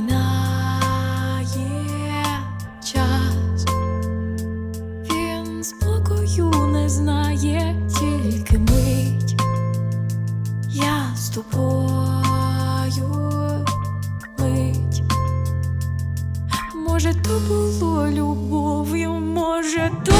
минає час, він спокою не знає, тільки мить. Я з тобою мить. Може, то було любов'ю, може, то